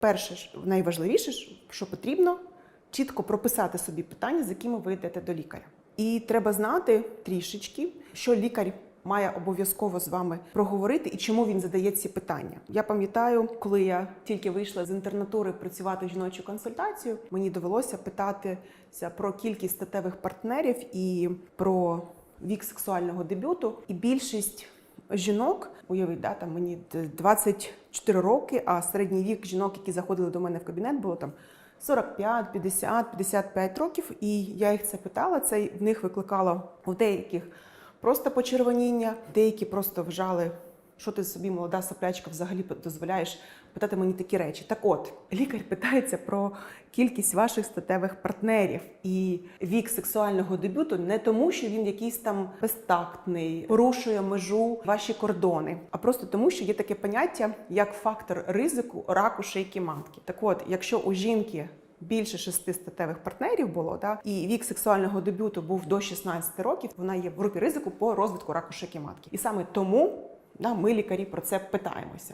Перше найважливіше, що потрібно чітко прописати собі питання, з якими ви йдете до лікаря. І треба знати трішечки, що лікар має обов'язково з вами проговорити і чому він задає ці питання. Я пам'ятаю, коли я тільки вийшла з інтернатури працювати жіночу консультацію, мені довелося питатися про кількість статевих партнерів і про вік сексуального дебюту. І більшість жінок, уявіть, да, там мені 24 роки, а середній вік жінок, які заходили до мене в кабінет, було там 45, 50, 55 років. І я їх це питала. Це в них викликало у деяких просто почервоніння, деякі просто вжали. Що ти собі, молода соплячка, взагалі дозволяєш питати мені такі речі? Так от, лікар питається про кількість ваших статевих партнерів і вік сексуального дебюту не тому, що він якийсь там безтактний, порушує межу ваші кордони, а просто тому, що є таке поняття як фактор ризику раку шийки матки. Так от, якщо у жінки більше шести статевих партнерів було, да, і вік сексуального дебюту був до 16 років, вона є в групі ризику по розвитку раку шийки матки. І саме тому да, ми лікарі про це питаємося.